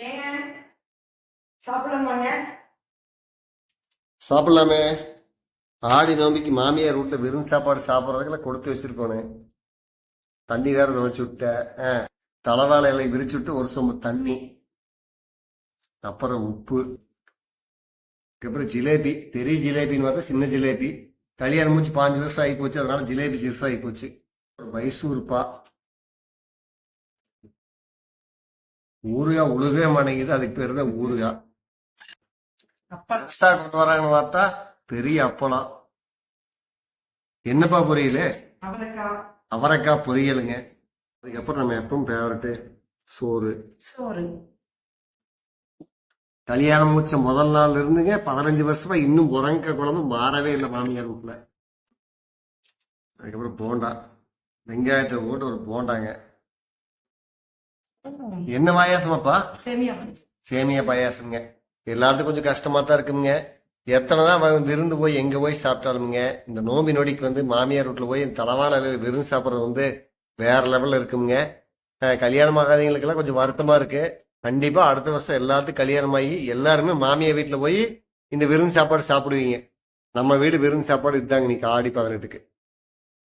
ஏங்க? சாப்பிடலாமே ஆடி நோம்பிக்கு மாமியார் வீட்டில் விருந்து சாப்பாடு சாப்பிட்றதுக்கெல்லாம் கொடுத்து வச்சிருக்கோனே. தண்ணி வேற துவைச்சு விட்ட. ஆ, தலவாழை இலை விரிச்சு விட்டு ஒரு சொம்பு தண்ணி. அப்புறம் உப்பு. அதுக்கப்புறம் ஜிலேபி பெரிய ஜிலேபின்னு பார்த்தா சின்ன ஜிலேபி. கல்யாணம் மூச்சு பாஞ்சு வருஷம் ஆகி போச்சு. அதனால ஜிலேபி சிறுசாகி போச்சு. அப்புறம் மைசூர்பா ஊறுகாய் உழுகவே மாட்டேங்குது. அதுக்கு பேர் தான் அப்பளம் பெருசா கொண்டு வராங்கன்னு பார்த்தா பெரிய அப்பளம். என்னப்பா பொரியல்? அவரைக்காய் பொரியலுங்க. அதுக்கப்புறம் நம்ம எப்பவும் ஃபேவரட்டு சோறு. சோறு. கல்யாணம் முடிச்ச முதல் நாள்ல இருந்துங்க. பதினஞ்சு வருஷமா இன்னும் முரங்க குழம்பு மாறவே இல்லை மாமியார் வீட்டில் அதுக்கப்புறம் போண்டா. வெங்காயத்தை போட்டு ஒரு போண்டாங்க. என்ன பாயாசமாப்பா? சேமியா பண்ணி சேமியா பாயாசம்ங்க. எல்லாத்துக்கும் கொஞ்சம் கஷ்டமா தான் இருக்குங்க எத்தனை தான் விருந்து போய் எங்க போய் சாப்பிட்டாலுமுங்க இந்த நோம்பி நொடிக்கு வந்து மாமியார் வீட்டில் போய் இலையில விருந்து சாப்பிட்றது வந்து வேற லெவல்ல இருக்குங்க கல்யாணம் ஆகாதவங்களுக்கெல்லாம் கொஞ்சம் வருத்தமா இருக்கு. கண்டிப்பா அடுத்த வருஷம் எல்லாத்துக்கும் கல்யாணம் ஆகி எல்லாருமே மாமியார் வீட்டில் போய் இந்த விருந்து சாப்பாடு சாப்பிடுவீங்க. நம்ம வீடு விருந்து சாப்பாடு இதுதாங்க இன்னைக்கு ஆடி பதினெட்டுக்கு.